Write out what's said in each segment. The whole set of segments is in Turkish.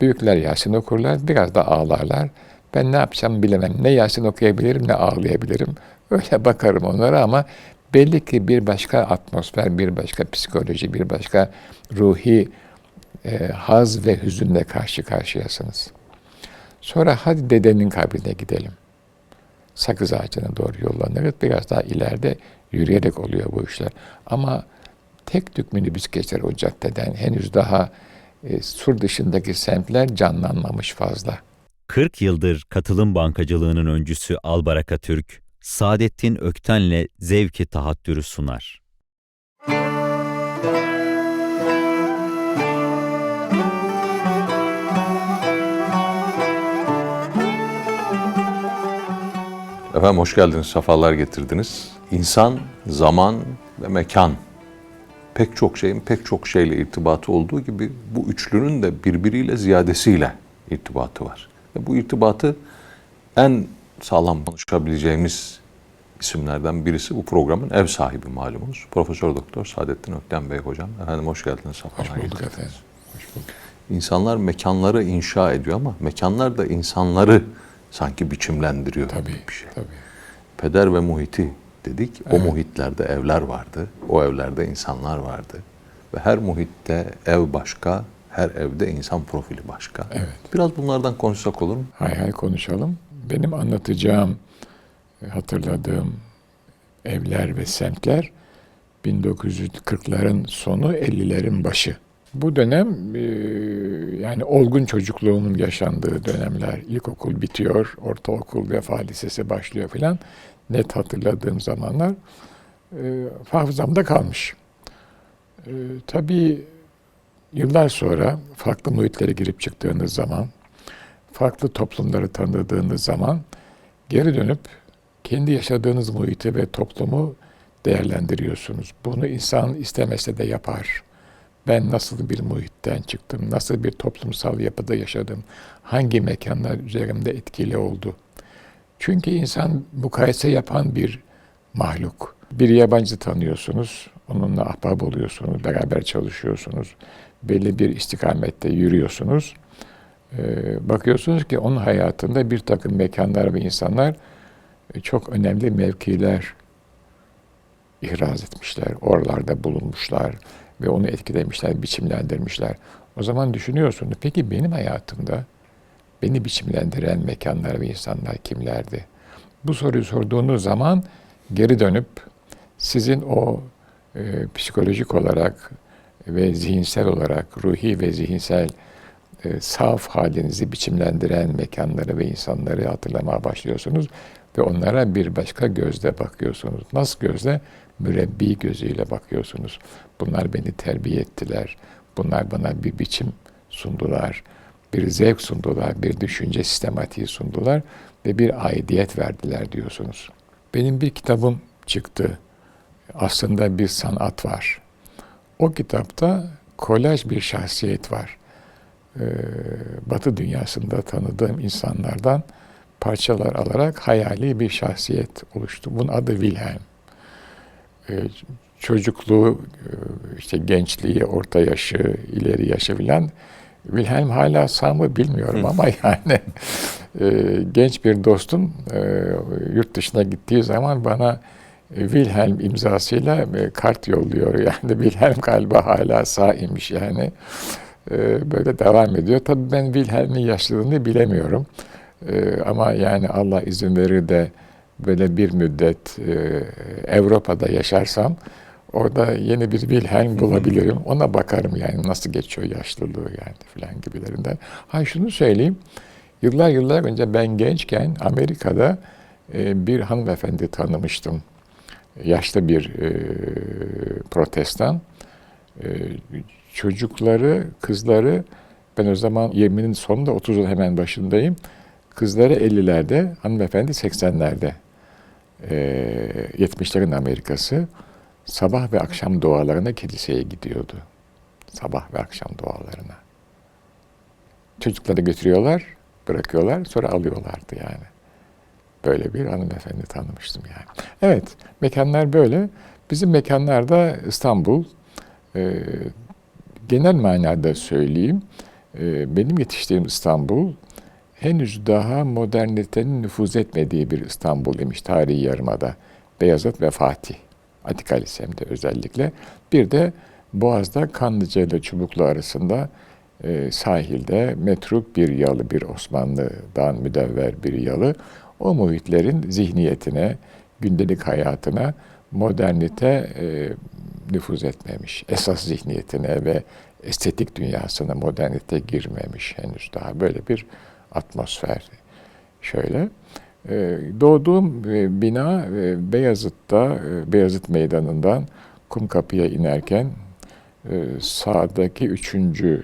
Büyükler Yasin okurlar, biraz da ağlarlar. Ben ne yapacağım bilemem. Ne Yasin okuyabilirim ne ağlayabilirim. Öyle bakarım onlara ama belli ki bir başka atmosfer, bir başka psikoloji, bir başka ruhi e, haz ve hüzünle karşı karşıyasınız. Sonra hadi dedenin kabrine gidelim. Sakız ağacına doğru yollanırız. Biraz daha ileride yürüyerek oluyor bu işler. Ama tek tük minibüs geçer o caddeden. Henüz daha e, sur dışındaki semtler canlanmamış fazla. 40 yıldır katılım bankacılığının öncüsü Albaraka Türk, Saadettin Ökten'le zevki tahattürü sunar. Efendim hoş geldiniz, sefalar getirdiniz. İnsan, zaman ve mekan pek çok şeyin pek çok şeyle irtibatı olduğu gibi bu üçlünün de birbiriyle ziyadesiyle irtibatı var. Ve bu irtibatı en sağlam konuşabileceğimiz isimlerden birisi bu programın ev sahibi malumunuz. Profesör Doktor Saadettin Ökten Bey hocam. Efendim hoş geldiniz, Hoş bulduk efendim. Hoş bulduk. İnsanlar mekanları inşa ediyor ama mekanlar da insanları sanki biçimlendiriyor Tabii, bir şey. tabii. Peder ve muhiti dedik. O muhitlerde evler vardı. O evlerde insanlar vardı. Ve her muhitte ev başka, her evde insan profili başka. Evet. Biraz bunlardan konuşsak olur mu? Hay hay konuşalım. Benim anlatacağım, e, hatırladığım evler ve semtler 1940'ların sonu 50'lerin başı. Bu dönem e, yani olgun çocukluğumun yaşandığı dönemler. İlkokul bitiyor, ortaokul vefa lisesi başlıyor filan. Net hatırladığım zamanlar e, hafızamda kalmış. E, tabii yıllar sonra farklı muhitlere girip çıktığınız zaman farklı toplumları tanıdığınız zaman geri dönüp kendi yaşadığınız muhiti ve toplumu değerlendiriyorsunuz. Bunu insan istemese de yapar. Ben nasıl bir muhitten çıktım, nasıl bir toplumsal yapıda yaşadım, hangi mekanlar üzerimde etkili oldu. Çünkü insan mukayese yapan bir mahluk. Bir yabancı tanıyorsunuz, onunla ahbap oluyorsunuz, beraber çalışıyorsunuz, belli bir istikamette yürüyorsunuz. Ee, bakıyorsunuz ki onun hayatında bir takım mekanlar ve insanlar e, çok önemli mevkiler ihraz etmişler. Oralarda bulunmuşlar ve onu etkilemişler, biçimlendirmişler. O zaman düşünüyorsunuz, peki benim hayatımda beni biçimlendiren mekanlar ve insanlar kimlerdi? Bu soruyu sorduğunuz zaman geri dönüp sizin o e, psikolojik olarak ve zihinsel olarak, ruhi ve zihinsel e, saf halinizi biçimlendiren mekanları ve insanları hatırlamaya başlıyorsunuz ve onlara bir başka gözle bakıyorsunuz. Nasıl gözle? Mürebbi gözüyle bakıyorsunuz. Bunlar beni terbiye ettiler. Bunlar bana bir biçim sundular. Bir zevk sundular, bir düşünce sistematiği sundular ve bir aidiyet verdiler diyorsunuz. Benim bir kitabım çıktı. Aslında bir sanat var. O kitapta kolaj bir şahsiyet var. Ee, Batı dünyasında tanıdığım insanlardan parçalar alarak hayali bir şahsiyet oluştu. Bunun adı Wilhelm. Ee, çocukluğu, e, işte gençliği, orta yaşı, ileri yaşı filan Wilhelm hala sağ mı bilmiyorum ama yani e, genç bir dostum e, yurt dışına gittiği zaman bana e, Wilhelm imzasıyla e, kart yolluyor. Yani Wilhelm galiba hala sağ imiş yani. E, böyle devam ediyor. Tabii ben Wilhelm'in yaşlılığını bilemiyorum. E, ama yani Allah izin verir de böyle bir müddet e, Avrupa'da yaşarsam orada yeni bir Wilhelm bulabilirim. Ona bakarım yani nasıl geçiyor yaşlılığı yani filan gibilerinden. Ha şunu söyleyeyim. Yıllar yıllar önce ben gençken Amerika'da e, bir hanımefendi tanımıştım. Yaşlı bir e, protestan. E, çocukları, kızları ben o zaman 20'nin sonunda 30'un hemen başındayım. Kızları 50'lerde, hanımefendi 80'lerde. E, 70'lerin Amerikası. Sabah ve akşam dualarına kiliseye gidiyordu. Sabah ve akşam dualarına. Çocukları götürüyorlar, bırakıyorlar, sonra alıyorlardı yani. Böyle bir hanımefendi tanımıştım yani. Evet, mekanlar böyle. Bizim mekanlarda İstanbul, e, genel manada söyleyeyim, e, benim yetiştiğim İstanbul henüz daha modernitenin nüfuz etmediği bir İstanbul imiş tarihi yarımada. Beyazıt ve Fatih. Atika Lisem'de özellikle. Bir de Boğaz'da Kanlıca ile Çubuklu arasında e, sahilde metruk bir yalı, bir Osmanlı'dan müdevver bir yalı. O muhitlerin zihniyetine, gündelik hayatına modernite e, nüfuz etmemiş. Esas zihniyetine ve estetik dünyasına modernite girmemiş henüz daha. Böyle bir atmosfer şöyle. Ee, Doğduğum e, bina e, Beyazıt'ta, e, Beyazıt Meydanı'ndan Kumkapı'ya inerken sağdaki üçüncü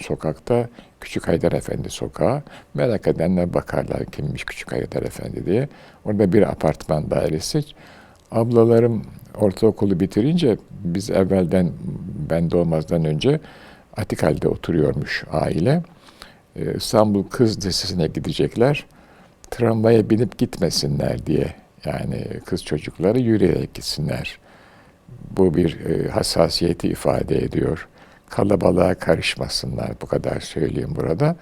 sokakta Küçük Haydar Efendi sokağı. Merak edenler bakarlar kimmiş Küçük Haydar Efendi diye. Orada bir apartman dairesi. Ablalarım ortaokulu bitirince biz evvelden ben doğmazdan önce Atikal'de oturuyormuş aile. İstanbul Kız Lisesi'ne gidecekler. Tramvaya binip gitmesinler diye. Yani kız çocukları yürüyerek gitsinler. Bu bir e, hassasiyeti ifade ediyor. Kalabalığa karışmasınlar. Bu kadar söyleyeyim burada.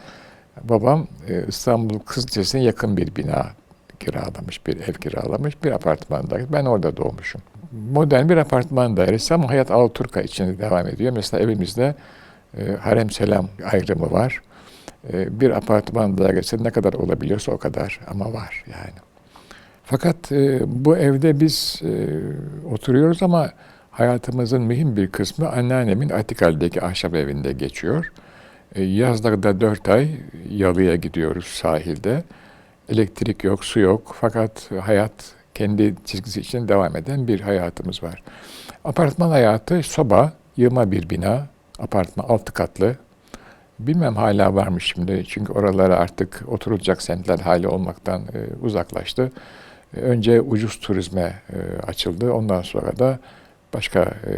Babam e, İstanbul Kız Lisesi'ne yakın bir bina kiralamış, bir ev kiralamış, bir apartmanda. Ben orada doğmuşum. Modern bir apartman dairesi ama hayat Alaturka içinde devam ediyor. Mesela evimizde e, harem selam ayrımı var. E, bir apartman dairesi ne kadar olabiliyorsa o kadar ama var yani. Fakat e, bu evde biz e, oturuyoruz ama hayatımızın mühim bir kısmı anneannemin Atikal'deki ahşap evinde geçiyor. E, yazlarda dört ay yalıya gidiyoruz sahilde. Elektrik yok, su yok fakat hayat kendi çizgisi için devam eden bir hayatımız var. Apartman hayatı soba, yığma bir bina, apartman altı katlı. Bilmem hala varmış şimdi çünkü oralara artık oturulacak semtler hali olmaktan e, uzaklaştı. E, önce ucuz turizme e, açıldı. Ondan sonra da başka e,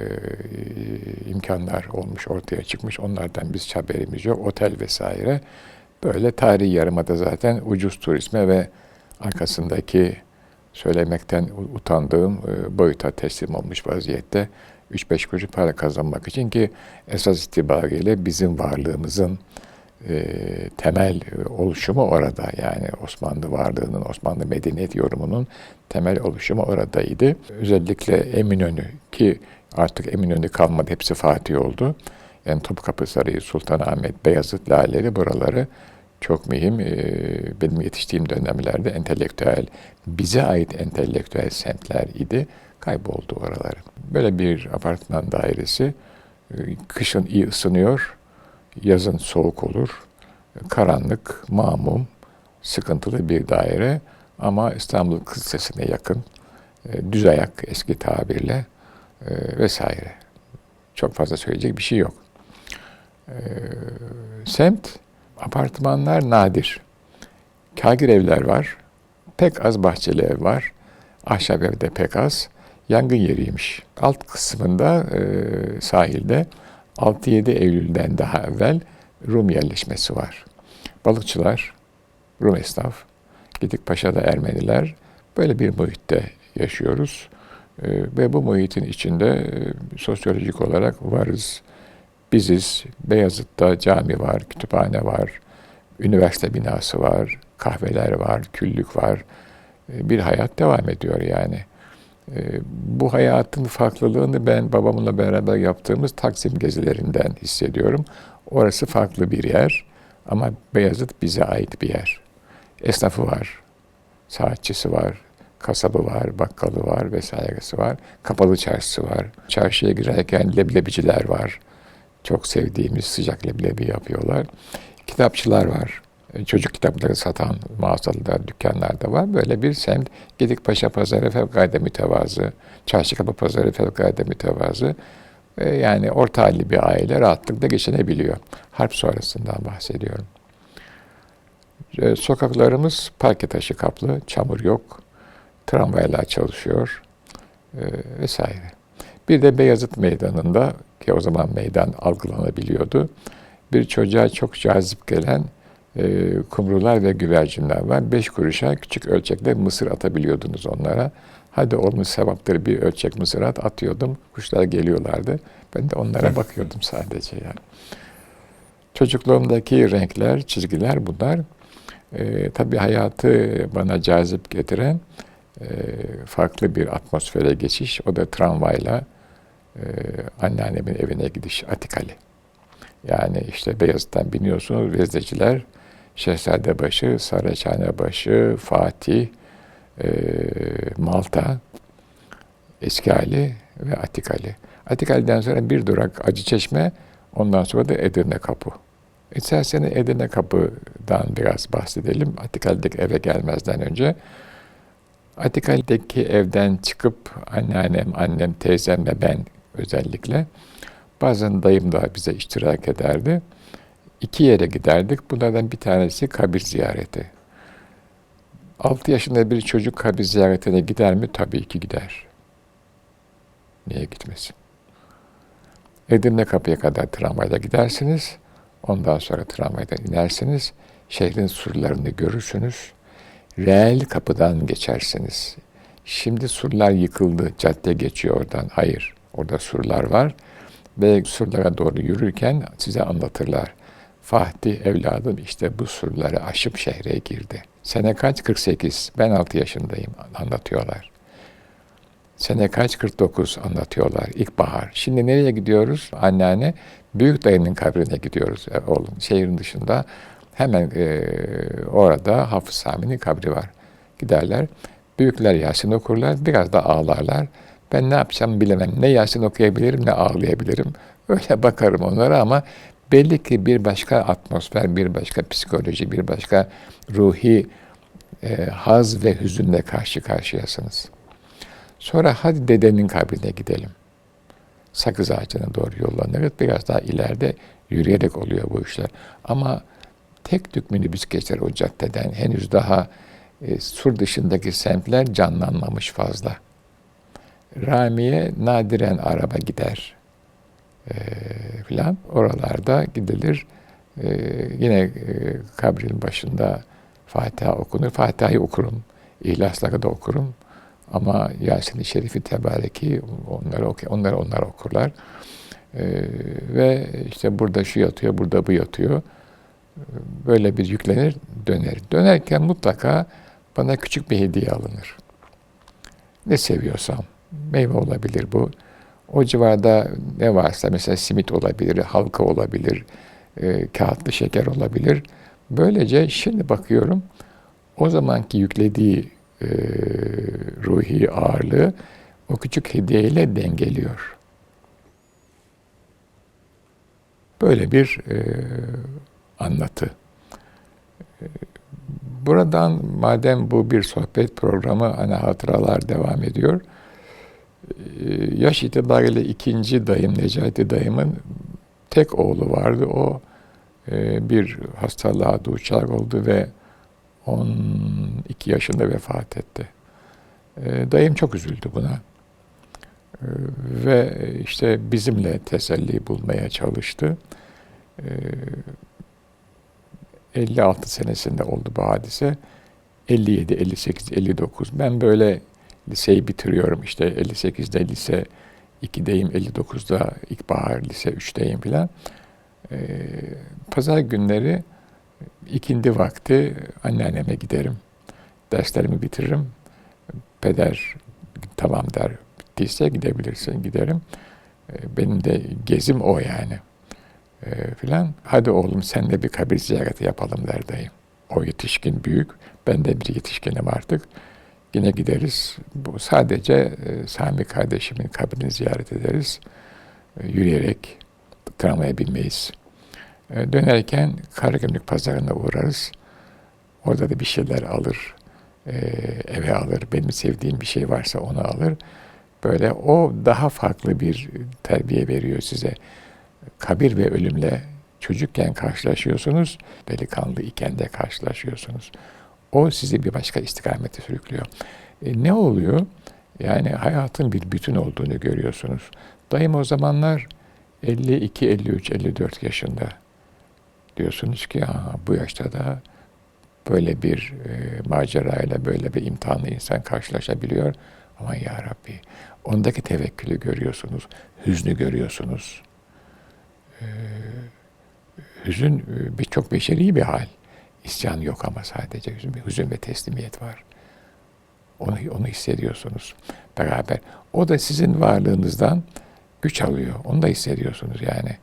imkanlar olmuş, ortaya çıkmış. Onlardan biz haberimiz yok. Otel vesaire. Böyle tarihi yarımada zaten ucuz turizme ve arkasındaki söylemekten utandığım e, boyuta teslim olmuş vaziyette 3-5 kuruş para kazanmak için ki esas itibariyle bizim varlığımızın e, temel e, oluşumu orada. Yani Osmanlı varlığının, Osmanlı medeniyet yorumunun temel oluşumu oradaydı. Özellikle Eminönü ki artık Eminönü kalmadı, hepsi Fatih oldu. Yani Topkapı Sarayı, Sultanahmet, Beyazıt, Laleli buraları çok mühim. E, benim yetiştiğim dönemlerde entelektüel, bize ait entelektüel semtler idi. Kayboldu oraları. Böyle bir apartman dairesi e, kışın iyi ısınıyor, yazın soğuk olur. Karanlık, mamum, sıkıntılı bir daire ama İstanbul Lisesi'ne yakın, e, düz ayak eski tabirle e, vesaire. Çok fazla söyleyecek bir şey yok. Semt, apartmanlar nadir. Kagir evler var, pek az bahçeli ev var, ahşap evde pek az yangın yeriymiş. Alt kısmında e, sahilde 6-7 Eylül'den daha evvel Rum yerleşmesi var. Balıkçılar, Rum esnaf, Gedikpaşa'da Ermeniler böyle bir muhitte yaşıyoruz. E, ve bu muhitin içinde e, sosyolojik olarak varız. Biziz. Beyazıt'ta cami var, kütüphane var, üniversite binası var, kahveler var, küllük var. Bir hayat devam ediyor yani. Ee, bu hayatın farklılığını ben babamla beraber yaptığımız Taksim gezilerinden hissediyorum. Orası farklı bir yer ama Beyazıt bize ait bir yer. Esnafı var, saatçisi var, kasabı var, bakkalı var vesairesi var. Kapalı çarşısı var. Çarşıya girerken leblebiciler var. Çok sevdiğimiz sıcak leblebi yapıyorlar. Kitapçılar var. E, çocuk kitapları satan mağazalar, dükkanlar da var. Böyle bir semt Gedikpaşa Pazarı fevkalade mütevazı, Çarşı Kapı Pazarı fevkalade mütevazı. E, yani orta halli bir aile rahatlıkla geçinebiliyor. Harp sonrasından bahsediyorum. E, sokaklarımız parke taşı kaplı, çamur yok, tramvaylar çalışıyor vesaire. Bir de Beyazıt Meydanı'nda ki o zaman meydan algılanabiliyordu. Bir çocuğa çok cazip gelen e, kumrular ve güvercinler var. Beş kuruşa küçük ölçekte mısır atabiliyordunuz onlara. Hadi olmuş sevaptır bir ölçek mısır at atıyordum. Kuşlar geliyorlardı. Ben de onlara bakıyordum sadece yani. Çocukluğumdaki renkler, çizgiler bunlar. Ee, tabii hayatı bana cazip getiren e, farklı bir atmosfere geçiş. O da tramvayla e, anneannemin evine gidiş Atikali. Yani işte Beyazıt'tan biniyorsunuz Vezdeciler, Şehzadebaşı, Saraçhanebaşı, Fatih, e, Malta, Eski Ali ve Atikali. Atikali'den sonra bir durak Acıçeşme, ondan sonra da Edirne Kapı. İsterseniz Edirne Kapı'dan biraz bahsedelim. Atikali'deki eve gelmezden önce. Atikali'deki evden çıkıp anneannem, annem, teyzem ve ben özellikle bazen dayım da bize iştirak ederdi. İki yere giderdik. Bunlardan bir tanesi kabir ziyareti. 6 yaşında bir çocuk kabir ziyaretine gider mi? Tabii ki gider. Niye gitmesin? Edirne kapıya kadar tramvayla gidersiniz. Ondan sonra tramvaydan inersiniz. Şehrin surlarını görürsünüz. Reel kapıdan geçersiniz. Şimdi surlar yıkıldı, cadde geçiyor oradan. Hayır, orada surlar var. Ve surlara doğru yürürken size anlatırlar. Fatih evladım işte bu surları aşıp şehre girdi. Sene kaç? 48. Ben 6 yaşındayım anlatıyorlar. Sene kaç? 49 anlatıyorlar. İlkbahar. Şimdi nereye gidiyoruz? Anneanne büyük dayının kabrine gidiyoruz. E, oğlum şehrin dışında hemen e, orada Hafız Sami'nin kabri var. Giderler. Büyükler Yasin okurlar. Biraz da ağlarlar. Ben ne yapacağımı bilemem. Ne Yasin okuyabilirim ne ağlayabilirim. Öyle bakarım onlara ama belli ki bir başka atmosfer, bir başka psikoloji, bir başka ruhi e, haz ve hüzünle karşı karşıyasınız. Sonra hadi dedenin kabrine gidelim. Sakız ağacına doğru yollanırız. Biraz daha ileride yürüyerek oluyor bu işler. Ama tek tük minibüs geçer o caddeden. Henüz daha e, sur dışındaki semtler canlanmamış fazla. Ramiye nadiren araba gider e, filan. Oralarda gidilir. E, yine e, kabrin başında Fatiha okunur. Fatiha'yı okurum. İhlasları da okurum. Ama Yasin-i Şerif'i Tebareki onları, onları onlar okurlar. Ee, ve işte burada şu yatıyor, burada bu yatıyor. Böyle bir yüklenir, döner. Dönerken mutlaka bana küçük bir hediye alınır. Ne seviyorsam, meyve olabilir bu. O civarda ne varsa mesela simit olabilir, halka olabilir, e, kağıtlı şeker olabilir. Böylece şimdi bakıyorum o zamanki yüklediği e, ruhi ağırlığı o küçük hediyeyle dengeliyor. Böyle bir e, anlatı. E, Buradan madem bu bir sohbet programı ana hatıralar devam ediyor. E, Yaş itibariyle ikinci dayım Necati dayımın tek oğlu vardı. O e, bir hastalığa duçar oldu ve 12 yaşında vefat etti. E, Dayım çok üzüldü buna. E, Ve işte bizimle teselli bulmaya çalıştı. E, 56 senesinde oldu bu hadise. 57, 58, 59. Ben böyle liseyi bitiriyorum işte 58'de lise 2'deyim, 59'da ilkbahar lise 3'teyim filan. E, Pazar günleri ikindi vakti anneanneme giderim. Derslerimi bitiririm. Peder tamam der. Bittiyse gidebilirsin giderim. E, Benim de gezim o yani. E, filan. Hadi oğlum senle bir kabir ziyareti yapalım der dayım. O yetişkin büyük. Ben de bir yetişkinim artık. Yine gideriz. Bu sadece e, Sami kardeşimin kabrini ziyaret ederiz. E, Yürüyerek tramvaya binmeyiz. E, Dönerken Karagümrük pazarına uğrarız. Orada da bir şeyler alır. eve alır. Benim sevdiğim bir şey varsa onu alır. Böyle o daha farklı bir terbiye veriyor size. Kabir ve ölümle çocukken karşılaşıyorsunuz. Delikanlı iken de karşılaşıyorsunuz. O sizi bir başka istikamete sürüklüyor. E, ne oluyor? Yani hayatın bir bütün olduğunu görüyorsunuz. Dayım o zamanlar 52, 53, 54 yaşında diyorsunuz ki ha, bu yaşta da böyle bir e, macerayla böyle bir imtihanla insan karşılaşabiliyor. Aman ya Rabbi ondaki tevekkülü görüyorsunuz, hüznü görüyorsunuz. E, hüzün e, bir çok beşeri bir hal. İsyan yok ama sadece hüzün, hüzün ve teslimiyet var. Onu, onu hissediyorsunuz beraber. O da sizin varlığınızdan güç alıyor. Onu da hissediyorsunuz yani.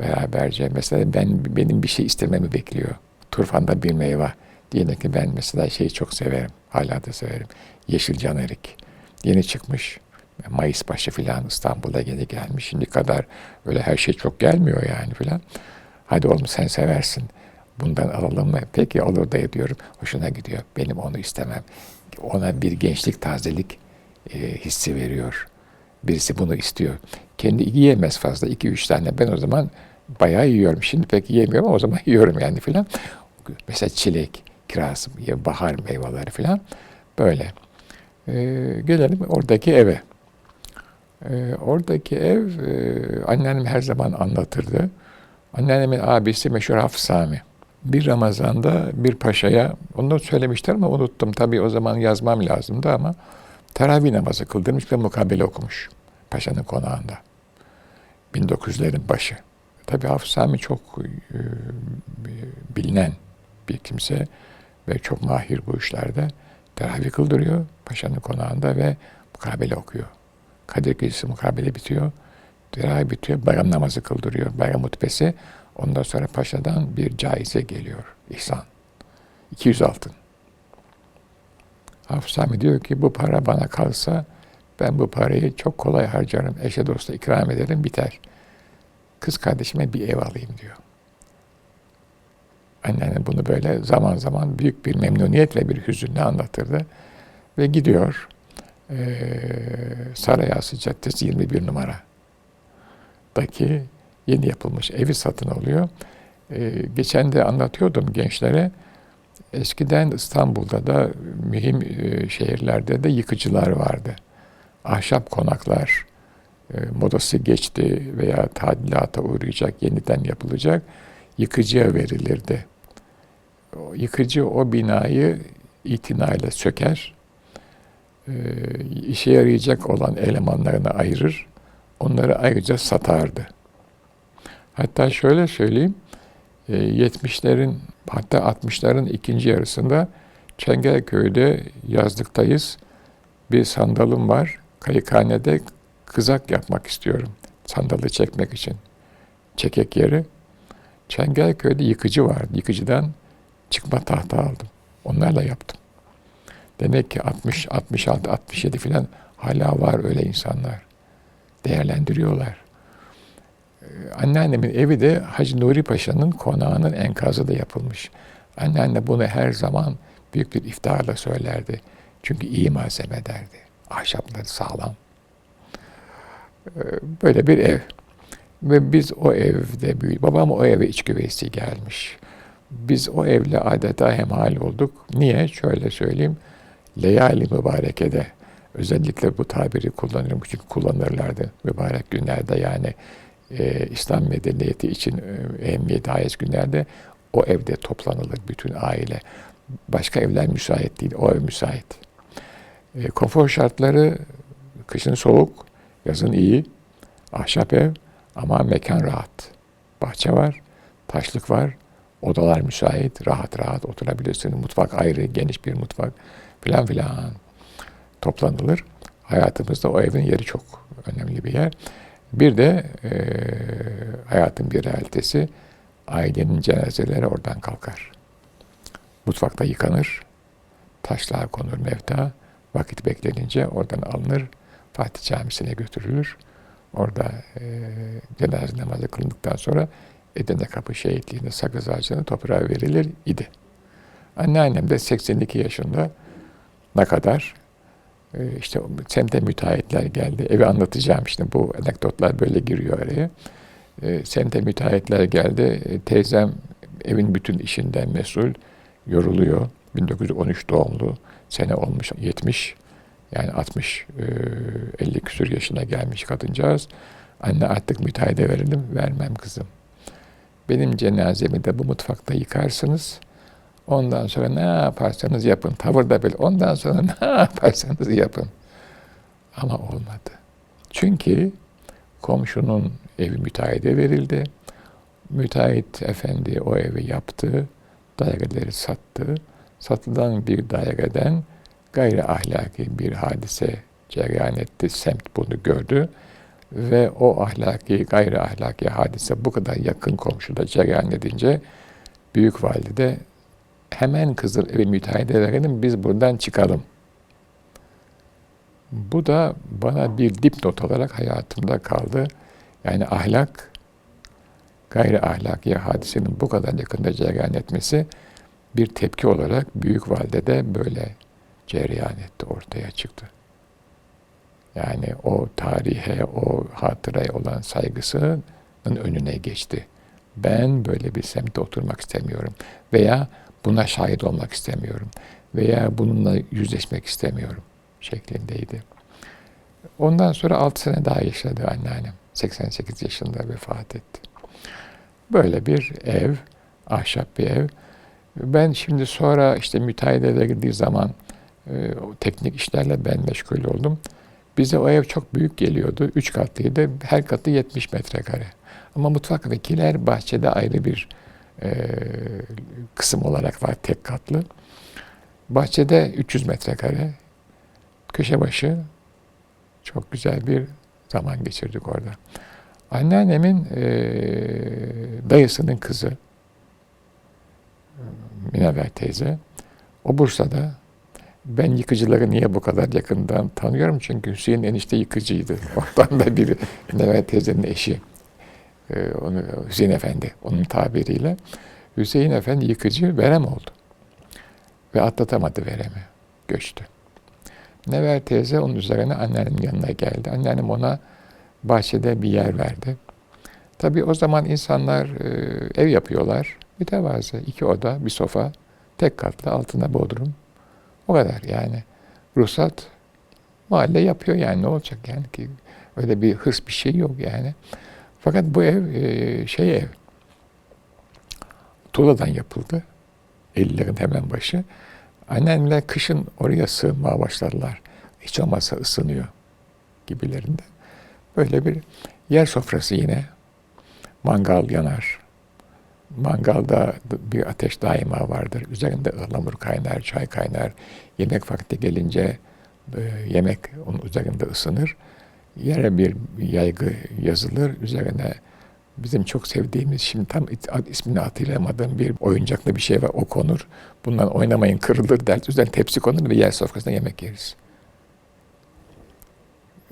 Beraberce mesela ben benim bir şey istememi bekliyor. Turfanda bir meyve. Diyelim ki ben mesela şeyi çok severim. Hala da severim. Yeşil can erik. Yeni çıkmış. Mayıs başı filan İstanbul'da yeni gelmiş. Şimdi kadar öyle her şey çok gelmiyor yani filan. Hadi oğlum sen seversin. Bundan alalım mı? Peki olur da diyorum. Hoşuna gidiyor. Benim onu istemem. Ona bir gençlik, tazelik e, hissi veriyor. Birisi bunu istiyor. Kendi yiyemez fazla. iki üç tane. Ben o zaman bayağı yiyorum. Şimdi pek yiyemiyorum ama o zaman yiyorum yani filan. Mesela çilek, kiraz, bahar meyveleri filan. Böyle. Ee, gelelim oradaki eve. Ee, oradaki ev e, anneannem her zaman anlatırdı. Anneannemin abisi meşhur Hafız Sami. Bir Ramazan'da bir paşaya, onu da söylemişler ama unuttum. Tabii o zaman yazmam lazımdı ama teravih namazı kıldırmış ve mukabele okumuş. Paşanın konağında. 1900'lerin başı. Tabii Hafız Sami çok e, bilinen bir kimse ve çok mahir bu işlerde. Teravih kıldırıyor paşanın konağında ve mukabele okuyor. Kadir Gecesi mukabele bitiyor. Teravih bitiyor. Bayram namazı kıldırıyor. Bayram hutbesi. Ondan sonra paşadan bir caize geliyor. İhsan. 200 altın. Hafız Sami diyor ki bu para bana kalsa ben bu parayı çok kolay harcarım. Eşe dosta ikram ederim biter. Kız kardeşime bir ev alayım diyor. Anneannem bunu böyle zaman zaman büyük bir memnuniyet ve bir hüzünle anlatırdı. Ve gidiyor. Ee, Sarayası Caddesi 21 numara daki yeni yapılmış evi satın alıyor. Ee, geçen de anlatıyordum gençlere. Eskiden İstanbul'da da mühim e, şehirlerde de yıkıcılar vardı. Ahşap konaklar e, modası geçti veya tadilata uğrayacak, yeniden yapılacak yıkıcıya verilirdi. O yıkıcı o binayı itinayla söker, e, işe yarayacak olan elemanlarını ayırır, onları ayrıca satardı. Hatta şöyle söyleyeyim, 70'lerin hatta 60'ların ikinci yarısında Çengelköy'de yazlıktayız. Bir sandalım var. Kayıkhanede kızak yapmak istiyorum. Sandalı çekmek için. Çekek yeri. Çengelköy'de yıkıcı vardı. Yıkıcıdan çıkma tahta aldım. Onlarla yaptım. Demek ki 60, 66, 67 falan hala var öyle insanlar. Değerlendiriyorlar. Ee, Anneannemin evi de Hacı Nuri Paşa'nın konağının enkazı da yapılmış. Anneanne bunu her zaman büyük bir iftiharla söylerdi. Çünkü iyi malzeme derdi. Ahşapları sağlam. Ee, Böyle bir ev. Ve biz o evde büyüdük. Babam o eve iç güveysi gelmiş. Biz o evle adeta hemhal olduk. Niye? Şöyle söyleyeyim. Leyali mübarekede özellikle bu tabiri kullanırım çünkü kullanırlardı mübarek günlerde yani e, İslam medeniyeti için e, ehemmiyeti ayet günlerde o evde toplanılır bütün aile. Başka evler müsait değil, o ev müsait. E, konfor şartları kışın soğuk, yazın iyi. Ahşap ev ama mekan rahat. Bahçe var, taşlık var, odalar müsait, rahat rahat oturabilirsin. Mutfak ayrı, geniş bir mutfak filan filan toplanılır. Hayatımızda o evin yeri çok önemli bir yer. Bir de e, hayatın bir realitesi ailenin cenazeleri oradan kalkar. Mutfakta yıkanır, taşlığa konur mevta, vakit beklenince oradan alınır, Fatih Camisi'ne götürülür. Orada e, cenaze namazı kılındıktan sonra Edirne Kapı şehitliğinde sakız ağacına toprağa verilir idi. Anneannem de 82 yaşında ne kadar işte semte müteahhitler geldi. Evi anlatacağım işte bu anekdotlar böyle giriyor araya. E, semte müteahhitler geldi. E, teyzem evin bütün işinden mesul. Yoruluyor. 1913 doğumlu. Sene olmuş 70. Yani 60, e, 50 küsur yaşına gelmiş kadıncağız. Anne artık müteahhide verelim. Vermem kızım. Benim cenazemi de bu mutfakta yıkarsınız. Ondan sonra ne yaparsanız yapın. Tavır da böyle. Ondan sonra ne yaparsanız yapın. Ama olmadı. Çünkü komşunun evi müteahhide verildi. Müteahhit efendi o evi yaptı, daireleri sattı. Satılan bir daireden gayri ahlaki bir hadise cereyan etti. Semt bunu gördü ve o ahlaki, gayri ahlaki hadise bu kadar yakın komşuda cereyan edince büyük valide hemen Kızıl evi müteahhide verelim biz buradan çıkalım. Bu da bana bir dipnot olarak hayatımda kaldı. Yani ahlak, gayri ahlaki hadisenin bu kadar yakında cereyan etmesi bir tepki olarak büyük valide de böyle cereyan etti, ortaya çıktı. Yani o tarihe, o hatıraya olan saygısının önüne geçti. Ben böyle bir semtte oturmak istemiyorum veya buna şahit olmak istemiyorum veya bununla yüzleşmek istemiyorum şeklindeydi. Ondan sonra 6 sene daha yaşadı anneannem. 88 yaşında vefat etti. Böyle bir ev, ahşap bir ev. Ben şimdi sonra işte müteahhide girdiği zaman e, o teknik işlerle ben meşgul oldum. Bize o ev çok büyük geliyordu. Üç katlıydı. Her katı 70 metrekare. Ama mutfak ve kiler bahçede ayrı bir e, kısım olarak var tek katlı. Bahçede 300 metrekare. Köşe başı çok güzel bir zaman geçirdik orada. Anneannemin e, dayısının kızı Münevver teyze o Bursa'da ben yıkıcıları niye bu kadar yakından tanıyorum? Çünkü Hüseyin enişte yıkıcıydı. Oradan da biri Münevver teyzenin eşi. Ee, onu, Hüseyin Efendi onun tabiriyle. Hüseyin Efendi yıkıcı verem oldu. Ve atlatamadı veremi. Göçtü. Never teyze onun üzerine anneannemin yanına geldi. Anneannem ona bahçede bir yer verdi. Tabii o zaman insanlar e, ev yapıyorlar. Mütevazı. iki oda, bir sofa, tek katlı, altına bodrum. O kadar yani. Ruhsat mahalle yapıyor yani ne olacak yani ki öyle bir hırs bir şey yok yani. Fakat bu ev e, şey ev. Tuğladan yapıldı. 50'lerin hemen başı. Annemle kışın oraya sığınmaya başladılar. Hiç olmazsa ısınıyor gibilerinde. Böyle bir yer sofrası yine. Mangal yanar. Mangalda bir ateş daima vardır. Üzerinde ıhlamur kaynar, çay kaynar. Yemek vakti gelince e, yemek onun üzerinde ısınır. Yere bir yaygı yazılır. Üzerine bizim çok sevdiğimiz, şimdi tam ismini hatırlayamadığım bir oyuncaklı bir şey var. O konur. Bundan oynamayın kırılır der. Üzerine tepsi konur ve yer sofrasında yemek yeriz.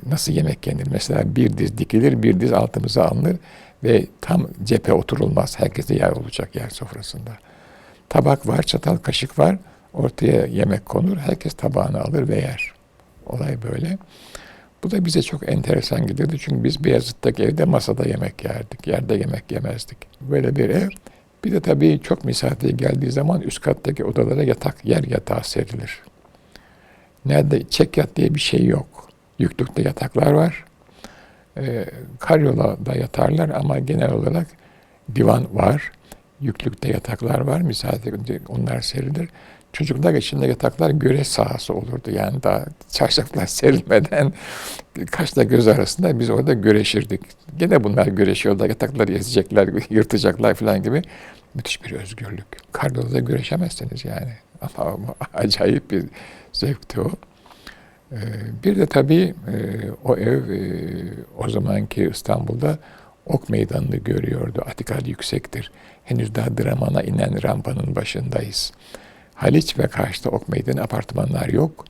Nasıl yemek yenir? Mesela bir diz dikilir, bir diz altımıza alınır ve tam cephe oturulmaz. Herkese yer olacak yer sofrasında. Tabak var, çatal, kaşık var. Ortaya yemek konur. Herkes tabağını alır ve yer. Olay böyle. Bu da bize çok enteresan gidiyordu. Çünkü biz Beyazıt'taki evde masada yemek yerdik. Yerde yemek yemezdik. Böyle bir ev. Bir de tabii çok misafir geldiği zaman üst kattaki odalara yatak, yer yatağı serilir. Nerede çek yat diye bir şey yok. Yüklükte yataklar var. Ee, karyolada yatarlar ama genel olarak divan var. Yüklükte yataklar var. Misafir onlar serilir. Çocuklar için de yataklar güreş sahası olurdu. Yani daha çarşaflar serilmeden kaşla göz arasında biz orada güreşirdik. Gene bunlar güreşiyorlar. Yatakları ezecekler, yırtacaklar falan gibi. Müthiş bir özgürlük. Kardolada güreşemezsiniz yani. Ama acayip bir zevkti o. Ee, Bir de tabii e, o ev e, o zamanki İstanbul'da Ok Meydanı'nı görüyordu. Atikal yüksektir. Henüz daha Draman'a inen rampanın başındayız. Haliç ve karşıda Ok Meydanı apartmanlar yok.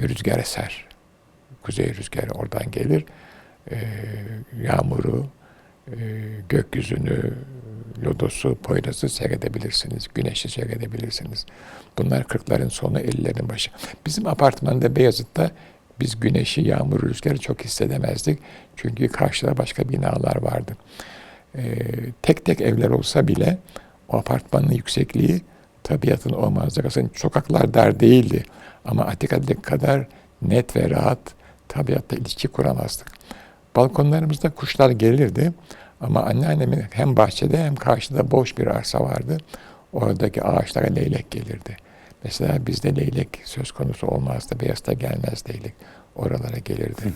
Rüzgar eser. Kuzey rüzgarı oradan gelir. Ee, yağmuru, e, gökyüzünü, lodosu, poyrazı seyredebilirsiniz. Güneşi seyredebilirsiniz. Bunlar 40'ların sonu 50'lerin başı. Bizim apartmanda Beyazıt'ta biz güneşi, yağmuru, rüzgarı çok hissedemezdik. Çünkü karşıda başka binalar vardı. Ee, tek tek evler olsa bile o apartmanın yüksekliği tabiatın o manzarasının sokaklar dar değildi. Ama Atika'daki kadar net ve rahat tabiatta ilişki kuramazdık. Balkonlarımızda kuşlar gelirdi. Ama anneannemin hem bahçede hem karşıda boş bir arsa vardı. Oradaki ağaçlara leylek gelirdi. Mesela bizde leylek söz konusu olmazdı. Beyaz'da gelmez leylek. Oralara gelirdi.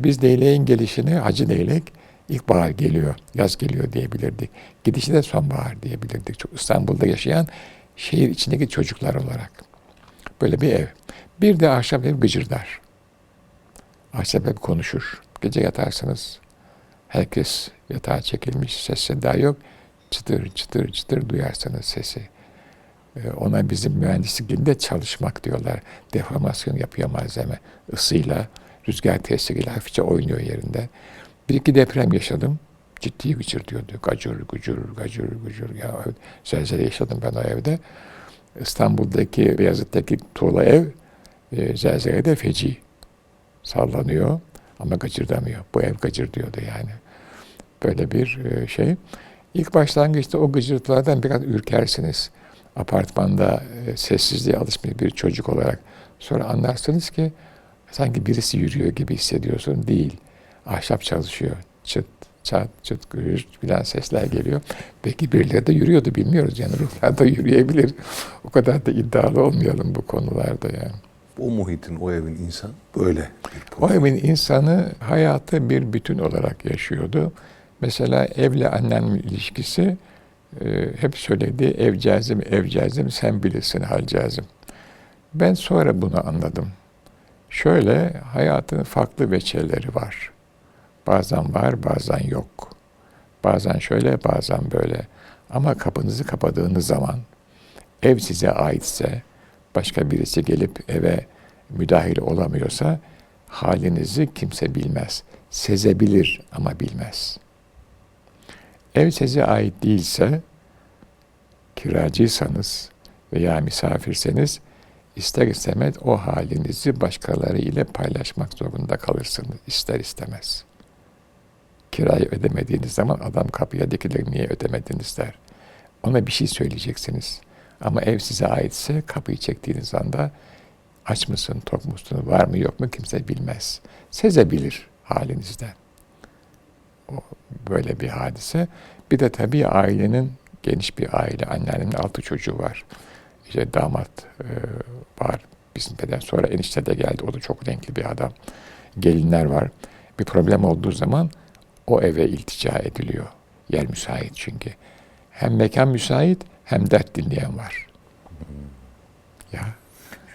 Biz leyleğin gelişini Hacı Leylek İlkbahar geliyor, yaz geliyor diyebilirdik. Gidişi de sonbahar diyebilirdik. Çok İstanbul'da yaşayan şehir içindeki çocuklar olarak. Böyle bir ev. Bir de ahşap ev gıcırdar. Ahşap ev konuşur. Gece yatarsınız. Herkes yatağa çekilmiş. Ses seda yok. Çıtır çıtır çıtır duyarsınız sesi. Ee, Ona bizim mühendislik dilinde çalışmak diyorlar. Deformasyon yapıyor malzeme. Isıyla, rüzgar tesiriyle hafifçe oynuyor yerinde. Bir iki deprem yaşadım. Ciddi gıcır diyordu. Gacır, gucur, gacır, gucur. Ya, zelzele yaşadım ben o evde. İstanbul'daki, Beyazıt'taki tuğla ev e, zelzelede feci. Sallanıyor ama gıcırdamıyor. Bu ev gıcır diyordu yani. Böyle bir e, şey. İlk başlangıçta o gıcırtılardan biraz ürkersiniz. Apartmanda e, sessizliğe alışmış bir çocuk olarak. Sonra anlarsınız ki sanki birisi yürüyor gibi hissediyorsun. Değil. Ahşap çalışıyor. Çıt, çat, çıt, gürür filan sesler geliyor. Belki birileri de yürüyordu bilmiyoruz. Yani ruhlar da yürüyebilir. O kadar da iddialı olmayalım bu konularda yani. O muhitin, o evin insan böyle O evin insanı hayatı bir bütün olarak yaşıyordu. Mesela evle annenin ilişkisi e, hep söyledi ev cazim, ev cazim sen bilirsin hal cazim. Ben sonra bunu anladım. Şöyle hayatın farklı veçeleri var. Bazen var, bazen yok. Bazen şöyle, bazen böyle. Ama kapınızı kapadığınız zaman ev size aitse, başka birisi gelip eve müdahil olamıyorsa halinizi kimse bilmez. Sezebilir ama bilmez. Ev size ait değilse, kiracıysanız veya misafirseniz ister istemez o halinizi başkaları ile paylaşmak zorunda kalırsınız ister istemez. Kirayı ödemediğiniz zaman adam kapıya dikilir niye ödemediniz der. Ona bir şey söyleyeceksiniz. Ama ev size aitse kapıyı çektiğiniz anda aç mısın, tok musun, var mı yok mu kimse bilmez. Sezebilir halinizden. O böyle bir hadise. Bir de tabii ailenin geniş bir aile. Anneannemin altı çocuğu var. İşte damat e, var. Bizim peder sonra enişte de geldi. O da çok renkli bir adam. Gelinler var. Bir problem olduğu zaman o eve iltica ediliyor. Yer müsait çünkü. Hem mekan müsait hem dert dinleyen var. Ya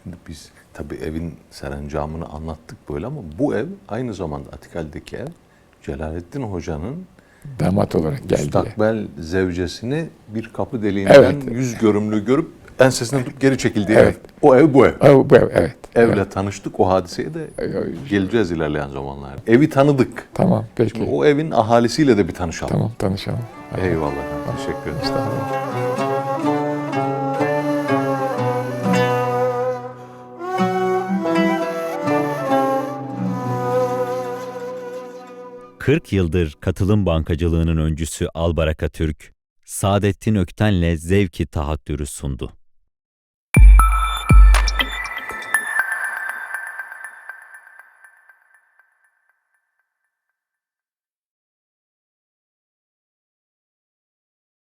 Şimdi biz tabii evin serencamını anlattık böyle ama bu ev aynı zamanda Atikal'deki ev Celalettin Hoca'nın damat olarak geldi. müstakbel zevcesini bir kapı deliğinden Evet. yüz görümlü görüp ensesinden tutup geri çekildiği Evet. ev. O ev bu ev. O, bu ev, evet. Evle Evet. tanıştık. O hadiseye de Evet. geleceğiz ilerleyen zamanlarda. Evi tanıdık. Tamam peki. Şimdi o evin ahalisiyle de bir tanışalım. Tamam tanışalım. Eyvallah. Teşekkür ederim. Estağfurullah. 40 yıldır katılım bankacılığının öncüsü Albaraka Türk, Saadettin Ökten'le zevki tahattürü sundu.